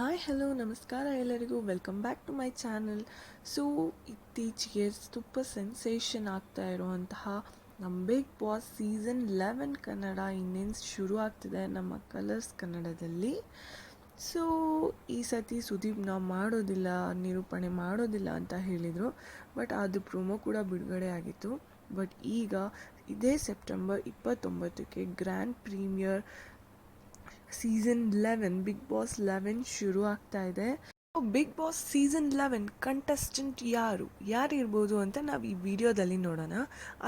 Hi hello ನಮಸ್ಕಾರ ಎಲ್ಲರಿಗೂ. Welcome back to my channel so ಇತ್ತೀಚೆಗೆ ತುಂಬ ಸೆನ್ಸೇಷನ್ ಆಗ್ತಾ ಇರುವಂತಹ ನಮ್ಮ big boss season eleven Kannada ಇನ್ನೇನು ಶುರು ಆಗ್ತಿದೆ ನಮ್ಮ ಕಲರ್ಸ್ ಕನ್ನಡದಲ್ಲಿ. ಸೊ ಈ ಸತಿ ಸುದೀಪ್ ನಾವು ಮಾಡೋದಿಲ್ಲ, ನಿರೂಪಣೆ ಮಾಡೋದಿಲ್ಲ ಅಂತ ಹೇಳಿದರು. ಬಟ್ ಅದು ಪ್ರೊಮೋ ಕೂಡ ಬಿಡುಗಡೆ ಆಗಿತ್ತು. ಬಟ್ ಈಗ ಇದೇ September ಇಪ್ಪತ್ತೊಂಬತ್ತಕ್ಕೆ grand premiere season eleven big boss eleven ಶುರು ಆಗ್ತಾ ಇದೆ big boss season eleven contestant ಯಾರು? ಯಾರು ಇರ್ಬೋದು ಅಂತ ನಾವು ಈ ವಿಡಿಯೋದಲ್ಲಿ ನೋಡೋಣ.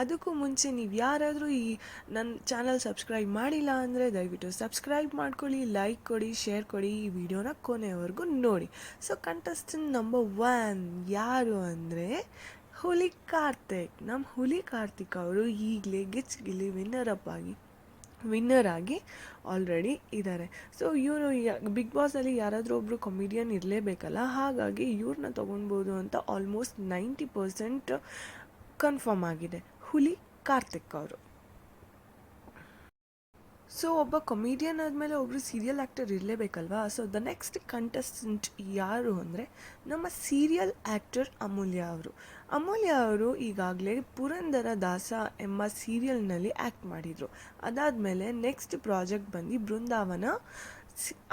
ಅದಕ್ಕೂ ಮುಂಚೆ ನೀವು ಯಾರಾದರೂ ಈ ನನ್ನ ಚಾನಲ್ ಸಬ್ಸ್ಕ್ರೈಬ್ ಮಾಡಿಲ್ಲ ಅಂದರೆ ದಯವಿಟ್ಟು ಸಬ್ಸ್ಕ್ರೈಬ್ ಮಾಡ್ಕೊಳ್ಳಿ, ಲೈಕ್ ಕೊಡಿ, ಶೇರ್ ಕೊಡಿ, ಈ ವಿಡಿಯೋನ ಕೊನೆಯವರೆಗೂ ನೋಡಿ. ಸೊ ಕಂಟೆಸ್ಟೆಂಟ್ ನಂಬರ್ ಒನ್ ಯಾರು ಅಂದರೆ ಹುಲಿ ಕಾರ್ತಿಕ್. ನಮ್ಮ ಹುಲಿ ಕಾರ್ತಿಕ್ ಅವರು ಈಗಲೇ ಗಿಚ್ ಗಿಲಿ ವಿನ್ನರ್ ಅಪ್ ಆಗಿ ವಿನ್ನರ್ ಆಗಿ ಆಲ್ರೆಡಿ ಇದ್ದಾರೆ ಸೊ ಇವರು ಬಿಗ್ ಬಾಸಲ್ಲಿ ಯಾರಾದರೂ ಒಬ್ಬರು ಕಾಮಿಡಿಯನ್ ಇರಲೇಬೇಕಲ್ಲ, ಹಾಗಾಗಿ ಇವ್ರನ್ನ ತೊಗೊಳ್ಬೋದು ಅಂತ ಆಲ್ಮೋಸ್ಟ್ ನೈಂಟಿ ಪರ್ಸೆಂಟ್ ಕನ್ಫರ್ಮ್ ಆಗಿದೆ. ಹುಲಿ ಕಾರ್ತಿಕ್ ಅವರು. ಸೊ ಒಬ್ಬ ಕಮಿಡಿಯನ್ ಆದಮೇಲೆ ಒಬ್ಬರು ಸೀರಿಯಲ್ ಆ್ಯಕ್ಟರ್ ಇರಲೇಬೇಕಲ್ವಾ? ಸೊ ದ ನೆಕ್ಸ್ಟ್ ಕಂಟೆಸ್ಟೆಂಟ್ ಯಾರು ಅಂದರೆ ನಮ್ಮ ಸೀರಿಯಲ್ ಆ್ಯಕ್ಟರ್ ಅಮೂಲ್ಯ ಅವರು. ಅಮೂಲ್ಯ ಅವರು ಈಗಾಗಲೇ ಪುರಂದರ ದಾಸ ಎಂಬ ಸೀರಿಯಲ್ನಲ್ಲಿ ಆ್ಯಕ್ಟ್ ಮಾಡಿದರು. ಅದಾದಮೇಲೆ ನೆಕ್ಸ್ಟ್ ಪ್ರಾಜೆಕ್ಟ್ ಬಂದು ಬೃಂದಾವನ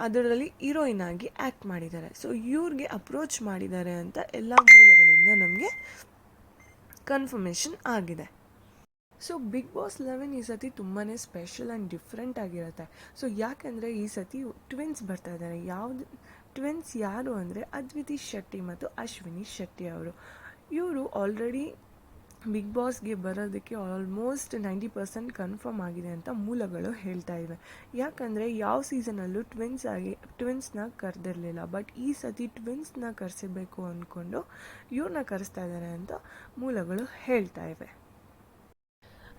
ಅದರಲ್ಲಿ ಹೀರೋಯಿನ್ ಆಗಿ ಆ್ಯಕ್ಟ್ ಮಾಡಿದ್ದಾರೆ. ಸೊ ಇವ್ರಿಗೆ ಅಪ್ರೋಚ್ ಮಾಡಿದ್ದಾರೆ ಅಂತ ಎಲ್ಲ ಮೂಲಗಳಿಂದ ನಮಗೆ ಕನ್ಫರ್ಮೇಷನ್ ಆಗಿದೆ. ಸೊ ಬಿಗ್ ಬಾಸ್ ಲೆವೆನ್ ಈ ಸತಿ ತುಂಬಾ ಸ್ಪೆಷಲ್ ಆ್ಯಂಡ್ ಡಿಫ್ರೆಂಟ್ ಆಗಿರುತ್ತೆ. ಸೊ ಯಾಕಂದರೆ ಈ ಸತಿ ಟ್ವಿನ್ಸ್ ಬರ್ತಾ ಇದ್ದಾರೆ ಯಾವುದು ಟ್ವಿನ್ಸ್ ಯಾರು ಅಂದರೆ ಅದ್ವಿತಿ ಶೆಟ್ಟಿ ಮತ್ತು ಅಶ್ವಿನಿ ಶೆಟ್ಟಿ ಅವರು. ಇವರು ಆಲ್ರೆಡಿ ಬಿಗ್ ಬಾಸ್ಗೆ ಬರೋದಕ್ಕೆ ಆಲ್ಮೋಸ್ಟ್ ನೈಂಟಿ ಪರ್ಸೆಂಟ್ ಕನ್ಫರ್ಮ್ ಆಗಿದೆ ಅಂತ ಮೂಲಗಳು ಹೇಳ್ತಾ ಇವೆ. ಯಾಕಂದರೆ ಯಾವ ಸೀಸನಲ್ಲೂ ಟ್ವಿನ್ಸ್ ಆಗಿ ಟ್ವಿನ್ಸ್ನ ಕರೆದಿರಲಿಲ್ಲ. ಬಟ್ ಈ ಸತಿ ಟ್ವಿನ್ಸ್ನ ಕರೆಸಬೇಕು ಅಂದ್ಕೊಂಡು ಇವ್ರನ್ನ ಕರೆಸ್ತಾ ಇದ್ದಾರೆ ಅಂತ ಮೂಲಗಳು ಹೇಳ್ತಾ ಇವೆ.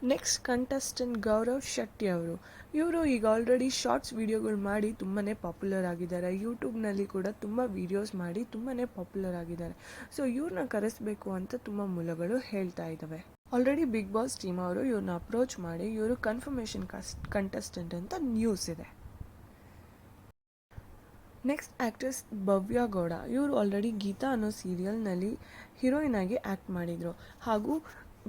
ನೆಕ್ಸ್ಟ್ ಕಂಟೆಸ್ಟೆಂಟ್ ಗೌರವ್ ಶೆಟ್ಟಿ ಅವರು. ಇವರು ಈಗ ಆಲ್ರೆಡಿ ಶಾರ್ಟ್ಸ್ ವೀಡಿಯೋಗಳು ಮಾಡಿ ತುಂಬಾ ಪಾಪ್ಯುಲರ್ ಆಗಿದ್ದಾರೆ. ಯೂಟ್ಯೂಬ್ನಲ್ಲಿ ಕೂಡ ತುಂಬ ವೀಡಿಯೋಸ್ ಮಾಡಿ ತುಂಬಾ ಪಾಪ್ಯುಲರ್ ಆಗಿದ್ದಾರೆ. ಸೊ ಇವ್ರನ್ನ ಕರೆಸಬೇಕು ಅಂತ ತುಂಬ ಮೂಲಗಳು ಹೇಳ್ತಾ ಇದ್ದಾವೆ ಆಲ್ರೆಡಿ ಬಿಗ್ ಬಾಸ್ ಟೀಮ್ ಅವರು ಇವ್ರನ್ನ ಅಪ್ರೋಚ್ ಮಾಡಿ ಇವರು ಕನ್ಫರ್ಮೇಷನ್ ಕಂಟೆಸ್ಟೆಂಟ್ ಅಂತ ನ್ಯೂಸ್ ಇದೆ. Next actress Bhavya Gowda. ಇವರು ಆಲ್ರೆಡಿ ಗೀತಾ ಅನ್ನೋ ಸೀರಿಯಲ್ನಲ್ಲಿ ಹೀರೋಯಿನ್ ಆಗಿ ಆ್ಯಕ್ಟ್ ಮಾಡಿದರು. ಹಾಗೂ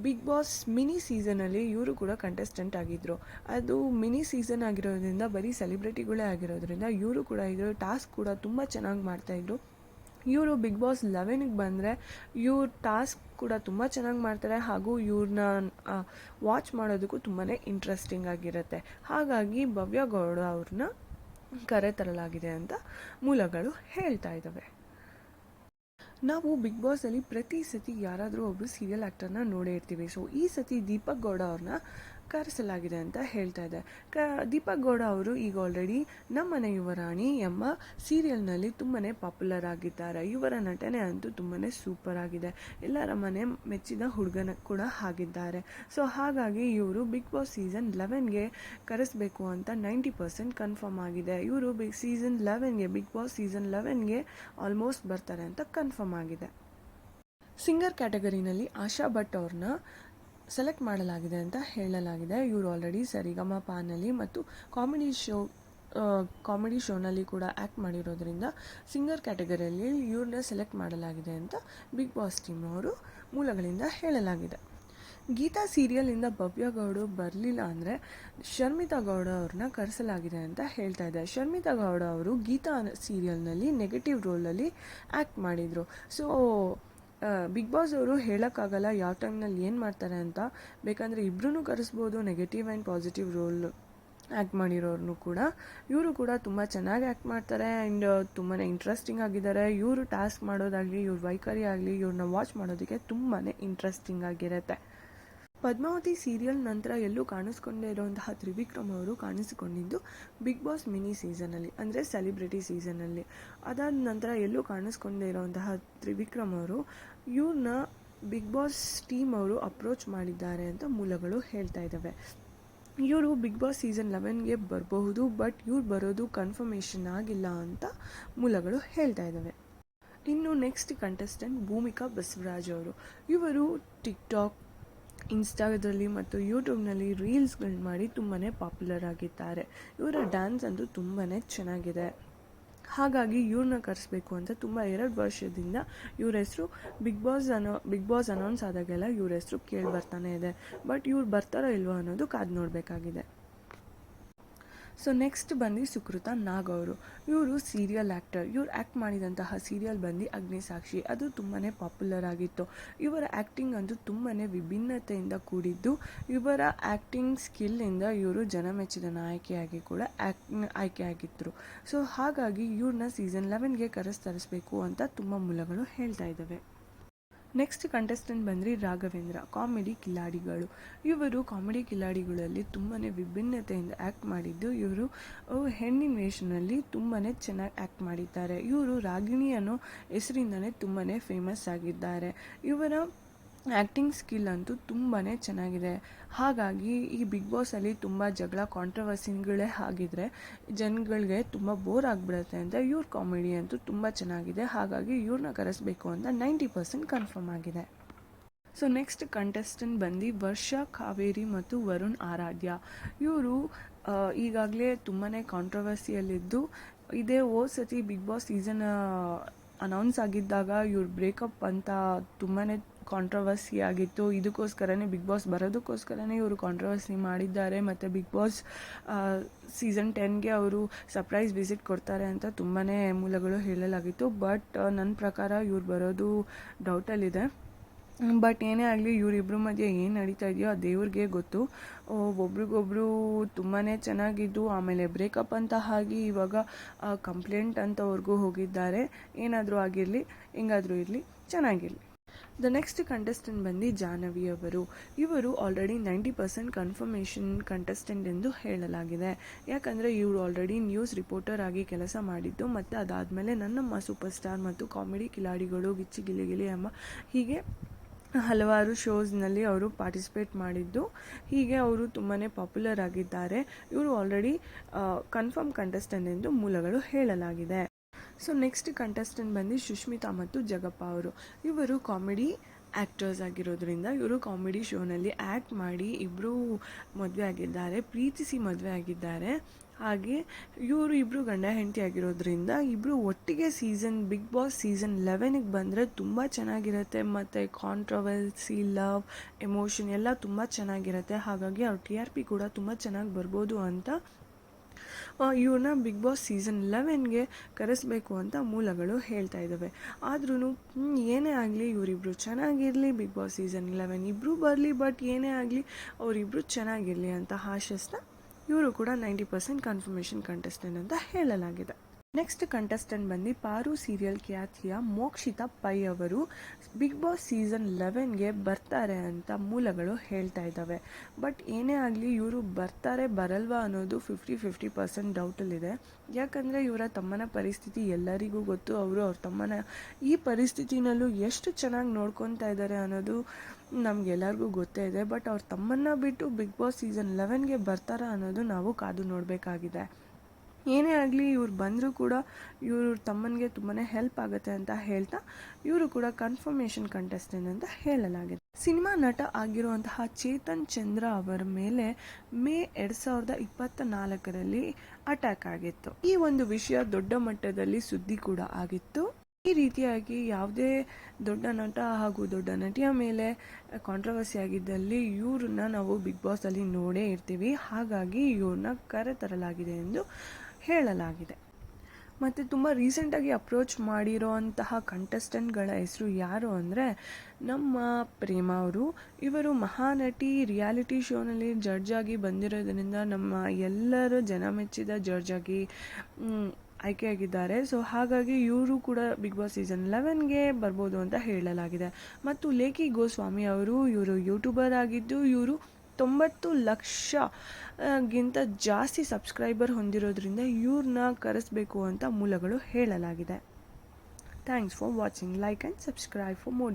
ಬಿಗ್ ಬಾಸ್ ಮಿನಿ ಸೀಸನಲ್ಲಿ ಇವರು ಕೂಡ ಕಂಟೆಸ್ಟೆಂಟ್ ಆಗಿದ್ದರು ಅದು ಮಿನಿ ಸೀಸನ್ ಆಗಿರೋದ್ರಿಂದ ಬರೀ ಸೆಲೆಬ್ರಿಟಿಗಳೇ ಆಗಿರೋದ್ರಿಂದ ಇವರು ಕೂಡ ಇದ್ರು ಟಾಸ್ಕ್ ಕೂಡ ತುಂಬ ಚೆನ್ನಾಗಿ ಮಾಡ್ತಾಯಿದ್ರು ಇವರು ಬಿಗ್ ಬಾಸ್ ಲೆವೆನಿಗೆ ಬಂದರೆ ಇವ್ರ ಟಾಸ್ಕ್ ಕೂಡ ತುಂಬ ಚೆನ್ನಾಗಿ ಮಾಡ್ತಾರೆ ಹಾಗೂ ಇವ್ರನ್ನ ವಾಚ್ ಮಾಡೋದಕ್ಕೂ ತುಂಬಾ ಇಂಟ್ರೆಸ್ಟಿಂಗ್ ಆಗಿರುತ್ತೆ. ಹಾಗಾಗಿ ಭವ್ಯ ಗೌಡ ಅವ್ರನ್ನ ಕರೆ ತರಲಾಗಿದೆ ಅಂತ ಮೂಲಗಳು ಹೇಳ್ತಾ ಇದ್ದಾವೆ ನಾವು ಬಿಗ್ ಬಾಸಲ್ಲಿ ಪ್ರತಿ ಸತಿ ಯಾರಾದರೂ ಒಬ್ಬರು ಸೀರಿಯಲ್ ಆ್ಯಕ್ಟರ್ನ ನೋಡೇ ಇರ್ತೀವಿ. ಸೊ ಈ ಸತಿ ದೀಪಕ್ ಗೌಡ ಅವ್ರನ್ನ ಕರೆಸಲಾಗಿದೆ ಅಂತ ಹೇಳ್ತಾ ಇದೆ ಕ, ದೀಪಕ್ ಗೌಡ ಅವರು ಈಗ ಆಲ್ರೆಡಿ ನಮ್ಮನೆ ಯುವರಾಣಿ ಎಂಬ ಸೀರಿಯಲ್ನಲ್ಲಿ ತುಂಬಾ ಪಾಪ್ಯುಲರ್ ಆಗಿದ್ದಾರೆ. ಇವರ ನಟನೆ ಅಂತೂ ತುಂಬಾ ಸೂಪರ್ ಆಗಿದೆ. ಎಲ್ಲರ ಮನೆ ಮೆಚ್ಚಿದ ಹುಡುಗನ ಕೂಡ ಆಗಿದ್ದಾರೆ ಸೊ ಹಾಗಾಗಿ ಇವರು ಬಿಗ್ ಬಾಸ್ ಸೀಸನ್ ಲೆವೆನ್ಗೆ ಕರೆಸಬೇಕು ಅಂತ ನೈಂಟಿ ಪರ್ಸೆಂಟ್ ಕನ್ಫರ್ಮ್ ಆಗಿದೆ. ಇವರು ಬಿಗ್ ಸೀಸನ್ ಲೆವೆನ್ಗೆ ಬಿಗ್ ಬಾಸ್ ಸೀಸನ್ ಲೆವೆನ್ಗೆ ಆಲ್ಮೋಸ್ಟ್ ಬರ್ತಾರೆ ಅಂತ ಕನ್ಫರ್ಮ್ ಆಗಿದೆ. ಸಿಂಗರ್ ಕ್ಯಾಟಗರಿನಲ್ಲಿ ಆಶಾ ಭಟ್ ಅವ್ರನ್ನ ಸೆಲೆಕ್ಟ್ ಮಾಡಲಾಗಿದೆ ಅಂತ ಹೇಳಲಾಗಿದೆ. ಇವರು ಆಲ್ರೆಡಿ ಸರಿಗಮ ಪಾನಲ್ಲಿ ಮತ್ತು ಕಾಮಿಡಿ ಶೋ ಕಾಮಿಡಿ ಶೋನಲ್ಲಿ ಕೂಡ ಆ್ಯಕ್ಟ್ ಮಾಡಿರೋದ್ರಿಂದ ಸಿಂಗರ್ ಕ್ಯಾಟಗರಿಯಲ್ಲಿ ಇವ್ರನ್ನ ಸೆಲೆಕ್ಟ್ ಮಾಡಲಾಗಿದೆ ಅಂತ ಬಿಗ್ ಬಾಸ್ ಟೀಮ್ ಅವರು ಮೂಲಗಳಿಂದ ಹೇಳಲಾಗಿದೆ. ಗೀತಾ ಸೀರಿಯಲಿಂದ ಭವ್ಯ ಗೌಡ ಬರಲಿಲ್ಲ ಅಂದರೆ ಶರ್ಮಿತಾ ಗೌಡ ಅವ್ರನ್ನ ಕರೆಸಲಾಗಿದೆ ಅಂತ ಹೇಳ್ತಾ ಇದ್ದಾರೆ ಶರ್ಮಿತಾ ಗೌಡ ಅವರು ಗೀತಾ ಸೀರಿಯಲ್ನಲ್ಲಿ ನೆಗೆಟಿವ್ ರೋಲಲ್ಲಿ ಆ್ಯಕ್ಟ್ ಮಾಡಿದರು. ಸೊ ಬಿಗ್ ಬಾಸ್ ಅವರು ಹೇಳೋಕ್ಕಾಗಲ್ಲ ಯಾವ ಟೈಮ್ನಲ್ಲಿ ಏನು ಮಾಡ್ತಾರೆ ಅಂತ. ಬೇಕಂದರೆ ಇಬ್ಬರೂ ಕರೆಸ್ಬೋದು negative and positive role act ಮಾಡಿರೋರ್ನು ಕೂಡ. ಇವರು ಕೂಡ ತುಂಬ ಚೆನ್ನಾಗಿ ಆ್ಯಕ್ಟ್ ಮಾಡ್ತಾರೆ ಆ್ಯಂಡ್ ತುಂಬಾ ಇಂಟ್ರೆಸ್ಟಿಂಗ್ ಆಗಿದ್ದಾರೆ. ಇವರು ಟಾಸ್ಕ್ ಮಾಡೋದಾಗಲಿ, ಇವ್ರ ವೈಖರಿ ಆಗಲಿ ಇವ್ರನ್ನ ವಾಚ್ ಮಾಡೋದಕ್ಕೆ ತುಂಬಾ ಇಂಟ್ರೆಸ್ಟಿಂಗ್ ಆಗಿರುತ್ತೆ. ಪದ್ಮಾವತಿ ಸೀರಿಯಲ್ ನಂತರ ಎಲ್ಲೂ ಕಾಣಿಸ್ಕೊಂಡೇ ಇರುವಂತಹ ತ್ರಿವಿಕ್ರಮ್ ಅವರು ಕಾಣಿಸಿಕೊಂಡಿದ್ದು ಬಿಗ್ ಬಾಸ್ ಮಿನಿ ಸೀಸನಲ್ಲಿ ಅಂದರೆ ಸೆಲಿಬ್ರಿಟಿ ಸೀಸನಲ್ಲಿ ಅದಾದ ನಂತರ ಎಲ್ಲೂ ಕಾಣಿಸ್ಕೊಂಡೇ ಇರುವಂತಹ ತ್ರಿವಿಕ್ರಮ್ ಅವರು ಇವ್ರನ್ನ ಬಿಗ್ ಬಾಸ್ ಟೀಮ್ ಅವರು ಅಪ್ರೋಚ್ ಮಾಡಿದ್ದಾರೆ ಅಂತ ಮೂಲಗಳು ಹೇಳ್ತಾ ಇದ್ದಾವೆ ಇವರು ಬಿಗ್ ಬಾಸ್ ಸೀಸನ್ ಲೆವೆನ್ಗೆ ಬರಬಹುದು ಬಟ್ ಇವ್ರು ಬರೋದು ಕನ್ಫರ್ಮೇಷನ್ ಆಗಿಲ್ಲ ಅಂತ ಮೂಲಗಳು ಹೇಳ್ತಾ ಇದ್ದಾವೆ ಇನ್ನು ನೆಕ್ಸ್ಟ್ ಕಂಟೆಸ್ಟೆಂಟ್ ಭೂಮಿಕಾ ಬಸವರಾಜ್ ಅವರು. ಇವರು ಟಿಕ್ಟಾಕ್ ಇನ್ಸ್ಟಾದಲ್ಲಿ ಮತ್ತು ಯೂಟ್ಯೂಬ್ನಲ್ಲಿ ರೀಲ್ಸ್ಗಳು ಮಾಡಿ ತುಂಬಾ ಪಾಪ್ಯುಲರ್ ಆಗಿದ್ದಾರೆ. ಇವರ ಡ್ಯಾನ್ಸ್ ಅಂತೂ ತುಂಬಾ ಚೆನ್ನಾಗಿದೆ. ಹಾಗಾಗಿ ಇವ್ರನ್ನ ಕರೆಸ್ಬೇಕು ಅಂತ ತುಂಬ ಎರಡು ವರ್ಷದಿಂದ ಇವ್ರ ಹೆಸರು ಬಿಗ್ ಬಾಸ್ ಅನ್ನೋ ಬಿಗ್ ಬಾಸ್ ಅನೌನ್ಸ್ ಆದಾಗೆಲ್ಲ ಇವ್ರ ಹೆಸರು ಕೇಳಿ ಬರ್ತಾನೆ ಇದೆ. ಬಟ್ ಇವ್ರು ಬರ್ತಾರೋ ಇಲ್ವೋ ಅನ್ನೋದು ಕಾದು ನೋಡಬೇಕಾಗಿದೆ. ಸೊ ನೆಕ್ಸ್ಟ್ ಬಂದು ಸುಕೃತ ನಾಗ್ ಅವರು ಇವರು ಸೀರಿಯಲ್ ಆ್ಯಕ್ಟರ್ ಇವ್ರು ಆ್ಯಕ್ಟ್ ಮಾಡಿದಂತಹ ಸೀರಿಯಲ್ ಬಂದು ಅಗ್ನಿಸಾಕ್ಷಿ. ಅದು ತುಂಬಾ ಪಾಪ್ಯುಲರ್ ಆಗಿತ್ತು. ಇವರ ಆ್ಯಕ್ಟಿಂಗ್ ಅಂತೂ ತುಂಬಾ ವಿಭಿನ್ನತೆಯಿಂದ ಕೂಡಿದ್ದು. ಇವರ ಆ್ಯಕ್ಟಿಂಗ್ ಸ್ಕಿಲ್ಲಿಂದ ಇವರು ಜನಮೆಚ್ಚಿದ ನಾಯಕಿಯಾಗಿ ಕೂಡ ಆ್ಯಕ್ ಆಯ್ಕೆಯಾಗಿದ್ದರು ಸೊ ಹಾಗಾಗಿ ಇವ್ರನ್ನ ಸೀಸನ್ ಲೆವೆನ್ಗೆ ಕರೆಸ್ತರಿಸಬೇಕು ಅಂತ ತುಂಬ ಮೂಲಗಳು ಹೇಳ್ತಾ ಇದ್ದಾವೆ ನೆಕ್ಸ್ಟ್ ಕಂಟೆಸ್ಟೆಂಟ್ ಬಂದರೆ ರಾಘವೇಂದ್ರ ಕಾಮಿಡಿ ಕಿಲಾಡಿಗಳು. ಇವರು ಕಾಮಿಡಿ ಕಿಲಾಡಿಗಳಲ್ಲಿ ತುಂಬಾ ವಿಭಿನ್ನತೆಯಿಂದ ಆ್ಯಕ್ಟ್ ಮಾಡಿದ್ದು, ಇವರು ಹೆಣ್ಣಿನ ವೇಷನಲ್ಲಿ ತುಂಬಾ ಚೆನ್ನಾಗಿ ಆ್ಯಕ್ಟ್ ಮಾಡಿದ್ದಾರೆ. ಇವರು ರಾಗಿಣಿ ಅನ್ನೋ ಹೆಸರಿಂದನೇ ತುಂಬಾ ಫೇಮಸ್ ಆಗಿದ್ದಾರೆ. ಇವರ ಆ್ಯಕ್ಟಿಂಗ್ ಸ್ಕಿಲ್ ಅಂತೂ ತುಂಬಾ ಚೆನ್ನಾಗಿದೆ. ಹಾಗಾಗಿ ಈ ಬಿಗ್ ಬಾಸಲ್ಲಿ ತುಂಬ ಜಗಳ ಕಾಂಟ್ರವರ್ಸಿಗಳೇ ಆಗಿದ್ರೆ ಜನಗಳಿಗೆ ತುಂಬ ಬೋರ್ ಆಗಿಬಿಡುತ್ತೆ ಅಂತ ಇವ್ರ ಕಾಮಿಡಿ ಅಂತೂ ತುಂಬ ಚೆನ್ನಾಗಿದೆ. ಹಾಗಾಗಿ ಇವ್ರನ್ನ ಕರೆಸಬೇಕು ಅಂತ ನೈಂಟಿ ಪರ್ಸೆಂಟ್ ಕನ್ಫರ್ಮ್ ಆಗಿದೆ. ಸೊ ನೆಕ್ಸ್ಟ್ ಕಂಟೆಸ್ಟೆಂಟ್ ಬಂದು ವರ್ಷ ಕಾವೇರಿ ಮತ್ತು ವರುಣ್ ಆರಾಧ್ಯ. ಇವರು ಈಗಾಗಲೇ ತುಂಬಾ ಕಾಂಟ್ರವರ್ಸಿಯಲ್ಲಿದ್ದು ಇದೇ ಓ ಸತಿ ಬಿಗ್ ಬಾಸ್ ಸೀಸನ್ ಅನೌನ್ಸ್ ಆಗಿದ್ದಾಗ ಇವ್ರ ಬ್ರೇಕಪ್ ಅಂತ ತುಂಬಾ ಕಾಂಟ್ರವರ್ಸಿ ಆಗಿತ್ತು. ಇದಕ್ಕೋಸ್ಕರನೇ ಬಿಗ್ ಬಾಸ್ ಬರೋದಕ್ಕೋಸ್ಕರನೇ ಇವರು ಕಾಂಟ್ರವರ್ಸಿ ಮಾಡಿದ್ದಾರೆ. ಮತ್ತು ಬಿಗ್ ಬಾಸ್ ಸೀಸನ್ ಟೆನ್ಗೆ ಅವರು ಸರ್ಪ್ರೈಸ್ ವಿಸಿಟ್ ಕೊಡ್ತಾರೆ ಅಂತ ತುಂಬಾ ಮೂಲಗಳು ಹೇಳಲಾಗಿತ್ತು. ಬಟ್ ನನ್ನ ಪ್ರಕಾರ ಇವ್ರು ಬರೋದು ಡೌಟಲ್ಲಿದೆ ಬಟ್ ಏನೇ ಆಗಲಿ ಇವರಿಬ್ಬರ ಮಧ್ಯೆ ಏನು ನಡೀತಾ ಇದೆಯೋ ಆ ದೇವ್ರಿಗೆ ಗೊತ್ತು. ಒಬ್ರಿಗೊಬ್ರು ತುಂಬಾ ಚೆನ್ನಾಗಿದ್ದು, ಆಮೇಲೆ ಬ್ರೇಕಪ್ ಅಂತ ಆಗಿ ಇವಾಗ ಕಂಪ್ಲೇಂಟ್ ಅಂತವ್ರಿಗೂ ಹೋಗಿದ್ದಾರೆ. ಏನಾದರೂ ಆಗಿರಲಿ, ಹೆಂಗಾದರೂ ಇರಲಿ, ಚೆನ್ನಾಗಿರಲಿ. ದ ನೆಕ್ಸ್ಟ್ ಕಂಟೆಸ್ಟೆಂಟ್ ಬಂದು ಜಾಹ್ನವಿ ಅವರು. ಇವರು already ninety percent confirmation contestant ಎಂದು ಹೇಳಲಾಗಿದೆ. ಯಾಕಂದರೆ ಇವರು ಆಲ್ರೆಡಿ ನ್ಯೂಸ್ ರಿಪೋರ್ಟರ್ ಆಗಿ ಕೆಲಸ ಮಾಡಿದ್ದು ಮತ್ತು ಅದಾದಮೇಲೆ ನನ್ನಮ್ಮ ಸೂಪರ್ ಸ್ಟಾರ್ ಮತ್ತು ಕಾಮಿಡಿ ಕಿಲಾಡಿಗಳು ಗಿಚ್ಚಿ ಗಿಲಿ ಅಮ್ಮ ಹೀಗೆ ಹಲವಾರು ಶೋಸ್ನಲ್ಲಿ ಅವರು ಪಾರ್ಟಿಸಿಪೇಟ್ ಮಾಡಿದ್ದು. ಹೀಗೆ ಅವರು ತುಂಬಾ ಪಾಪ್ಯುಲರ್ ಆಗಿದ್ದಾರೆ. ಇವರು ಆಲ್ರೆಡಿ ಕನ್ಫರ್ಮ್ ಕಂಟೆಸ್ಟೆಂಟ್ ಎಂದು ಮೂಲಗಳು ಹೇಳಲಾಗಿದೆ. ಸೊ ನೆಕ್ಸ್ಟ್ ಕಂಟೆಸ್ಟೆಂಟ್ ಬಂದು ಸುಷ್ಮಿತಾ ಮತ್ತು ಜಗಪ್ಪ ಅವರು. ಇವರು ಕಾಮಿಡಿ ಆ್ಯಕ್ಟರ್ಸ್ ಆಗಿರೋದ್ರಿಂದ ಇವರು ಕಾಮಿಡಿ ಶೋನಲ್ಲಿ ಆ್ಯಕ್ಟ್ ಮಾಡಿ ಇಬ್ಬರೂ ಮದುವೆ ಆಗಿದ್ದಾರೆ, ಪ್ರೀತಿಸಿ ಮದುವೆ ಆಗಿದ್ದಾರೆ. ಹಾಗೆ ಇವರು ಇಬ್ಬರು ಗಂಡ ಹೆಂಡತಿ ಆಗಿರೋದ್ರಿಂದ ಇಬ್ಬರು ಒಟ್ಟಿಗೆ ಸೀಸನ್ ಬಿಗ್ ಬಾಸ್ ಸೀಸನ್ ಲೆವೆನಿಗೆ ಬಂದರೆ ತುಂಬ ಚೆನ್ನಾಗಿರುತ್ತೆ. ಮತ್ತು ಕಾಂಟ್ರವರ್ಸಿ ಲವ್ ಎಮೋಷನ್ ಎಲ್ಲ ತುಂಬ ಚೆನ್ನಾಗಿರುತ್ತೆ. ಹಾಗಾಗಿ ಅವ್ರ ಟಿ ಆರ್ ಪಿ ಕೂಡ ತುಂಬ ಚೆನ್ನಾಗಿ ಬರ್ಬೋದು ಅಂತ ಇವ್ರನ್ನ ಬಿಗ್ ಬಾಸ್ ಸೀಸನ್ ಲೆವೆನ್ಗೆ ಕರೆಸಬೇಕು ಅಂತ ಮೂಲಗಳು ಹೇಳ್ತಾ ಇದ್ದಾವೆ ಆದ್ರೂ ಏನೇ ಆಗಲಿ ಇವರಿಬ್ಬರು ಚೆನ್ನಾಗಿರಲಿ ಬಿಗ್ ಬಾಸ್ ಸೀಸನ್ ಲೆವೆನ್ ಇಬ್ಬರು ಬರಲಿ ಬಟ್ ಏನೇ ಆಗಲಿ ಅವರಿಬ್ಬರು ಚೆನ್ನಾಗಿರಲಿ ಅಂತ ಆಶಿಸ್ತಾ ಇವರು ಕೂಡ ನೈಂಟಿ ಪರ್ಸೆಂಟ್ ಕನ್ಫರ್ಮೇಷನ್ ಕಂಟೆಸ್ಟೆಂಟ್ ಅಂತ ಹೇಳಲಾಗಿದೆ. ನೆಕ್ಸ್ಟ್ ಕಂಟೆಸ್ಟೆಂಟ್ ಬಂದು ಪಾರು ಸೀರಿಯಲ್ ಖ್ಯಾತಿಯ ಮೋಕ್ಷಿತಾ ಪೈ ಅವರು ಬಿಗ್ ಬಾಸ್ ಸೀಸನ್ ಲೆವೆನ್ಗೆ ಬರ್ತಾರೆ ಅಂತ ಮೂಲಗಳು ಹೇಳ್ತಾ ಇದ್ದಾವೆ. ಬಟ್ ಏನೇ ಆಗಲಿ ಇವರು ಬರ್ತಾರೆ, ಬರಲ್ವಾ ಅನ್ನೋದು ಫಿಫ್ಟಿ ಫಿಫ್ಟಿ ಪರ್ಸೆಂಟ್ ಡೌಟಲ್ಲಿದೆ ಯಾಕಂದರೆ ಇವರ ತಮ್ಮನ ಪರಿಸ್ಥಿತಿ ಎಲ್ಲರಿಗೂ ಗೊತ್ತು, ಅವರು ಅವ್ರ ತಮ್ಮನ ಈ ಪರಿಸ್ಥಿತಿನಲ್ಲೂ ಎಷ್ಟು ಚೆನ್ನಾಗಿ ನೋಡ್ಕೊತಾ ಇದ್ದಾರೆ ಅನ್ನೋದು ನಮಗೆಲ್ಲರಿಗೂ ಗೊತ್ತೇ ಇದೆ. ಬಟ್ ಅವ್ರ ತಮ್ಮನ್ನ ಬಿಟ್ಟು ಬಿಗ್ ಬಾಸ್ ಸೀಸನ್ ಲೆವೆನ್ಗೆ ಬರ್ತಾರಾ ಅನ್ನೋದು ನಾವು ಕಾದು ನೋಡಬೇಕಾಗಿದೆ. ಏನೇ ಆಗಲಿ ಇವ್ರು ಬಂದರೂ ಕೂಡ ಇವರು ತಮ್ಮನಿಗೆ ತುಂಬಾ ಹೆಲ್ಪ್ ಆಗುತ್ತೆ ಅಂತ ಹೇಳ್ತಾ ಇವರು ಕೂಡ ಕನ್ಫರ್ಮೇಷನ್ ಕಂಟೆಸ್ಟೆಂಟ್ ಅಂತ ಹೇಳಲಾಗಿದೆ. ಸಿನಿಮಾ ನಟ ಆಗಿರುವಂತಹ ಚೇತನ್ ಚಂದ್ರ ಅವರ ಮೇಲೆ ಮೇ ಎರಡು ಸಾವಿರದ ಇಪ್ಪತ್ತ ನಾಲ್ಕರಲ್ಲಿ ಅಟ್ಯಾಕ್ ಆಗಿತ್ತು. ಈ ಒಂದು ವಿಷಯ ದೊಡ್ಡ ಮಟ್ಟದಲ್ಲಿ ಸುದ್ದಿ ಕೂಡ ಆಗಿತ್ತು. ಈ ರೀತಿಯಾಗಿ ಯಾವುದೇ ದೊಡ್ಡ ನಟ ಹಾಗೂ ದೊಡ್ಡ ನಟಿಯ ಮೇಲೆ ಕಾಂಟ್ರವರ್ಸಿ ಆಗಿದ್ದಲ್ಲಿ ಇವ್ರನ್ನ ನಾವು ಬಿಗ್ ಬಾಸಲ್ಲಿ ನೋಡೇ ಇರ್ತೀವಿ. ಹಾಗಾಗಿ ಇವ್ರನ್ನ ಕರೆತರಲಾಗಿದೆ ಎಂದು ಹೇಳಲಾಗಿದೆ. ಮತ್ತು ತುಂಬ ರೀಸೆಂಟಾಗಿ ಅಪ್ರೋಚ್ ಮಾಡಿರೋಂತಹ ಕಂಟೆಸ್ಟೆಂಟ್ಗಳ ಹೆಸರು ಯಾರು ಅಂದರೆ, ನಮ್ಮ ಪ್ರೇಮ ಅವರು. ಇವರು ಮಹಾನಟಿ ರಿಯಾಲಿಟಿ ಶೋನಲ್ಲಿ ಜಡ್ಜ್ ಆಗಿ ಬಂದಿರೋದರಿಂದ ನಮ್ಮ ಎಲ್ಲರೂ ಜನ ಮೆಚ್ಚಿದ ಜಡ್ಜ್ ಆಗಿ ಆಯ್ಕೆಯಾಗಿದ್ದಾರೆ. ಸೊ ಹಾಗಾಗಿ ಇವರು ಕೂಡ ಬಿಗ್ ಬಾಸ್ ಸೀಸನ್ ಲೆವೆನ್ಗೆ ಬರ್ಬೋದು ಅಂತ ಹೇಳಲಾಗಿದೆ. ಮತ್ತು ಲೇಖಿ ಗೋಸ್ವಾಮಿ ಅವರು ಇವರು ಯೂಟ್ಯೂಬರ್ ಆಗಿದ್ದು ಇವರು ತೊಂಬತ್ತು ಲಕ್ಷ ಗಿಂತ ಜಾಸ್ತಿ ಸಬ್ಸ್ಕ್ರೈಬರ್ ಹೊಂದಿರೋದ್ರಿಂದ ಇವ್ರನ್ನ ಕರೆಸಬೇಕು ಅಂತ ಮೂಲಗಳು ಹೇಳಲಾಗಿದೆ. Thanks for watching like and subscribe for more